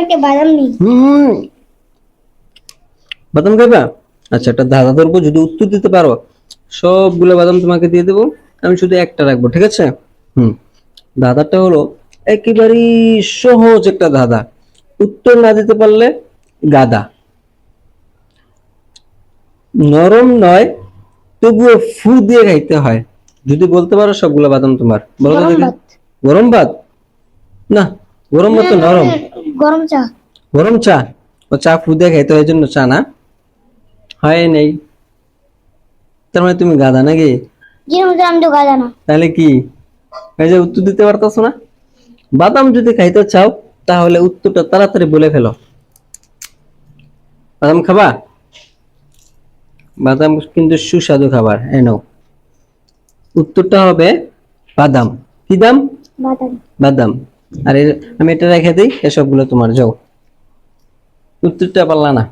একটা বাদাম নেই হুম। বাদাম খাইবা? আচ্ছা একটা ধাঁধা ধরবো যদি উত্তর দিতে পারো। সবগুলো বাদাম তোমাকে দিয়ে দেবো। আমি শুধু একটা রাখব ঠিক আছে? হুম। ধাঁধাটা হলো একেবারেই সহজ একটা ধাঁধা। উত্তর না দিতে পারলে গাদা। নরম নয় তবুও ফু দিয়ে খাইতে হয়। যদি বলতে পারো সবগুলো বাদাম তোমার বলো গরম ভাত? না। গরম তো নরম? গরম চা। গরম চা? ও চা ফু দিয়ে খাইতে হয় জন্য চা না? হয় নেই। তার মানে তুমি গাদা নাকি? মধ্যে আমি তো গাজা না। তাহলে কি? এই যে উত্তর দিতে পারতাছো না? বাদাম যদি খাইতে চাও তাহলে উত্তরটা তাড়াতাড়ি বলে ফেলো। বাদাম খাবা? বাদাম কিন্তু সুস্বাদু খাবার এই নাও। উত্তরটা হবে বাদাম। কি দাম? বাদাম। বাদাম। আর আমি এটা রেখে দিই এসবগুলো তোমার যাও। উত্তরটা পারলা না।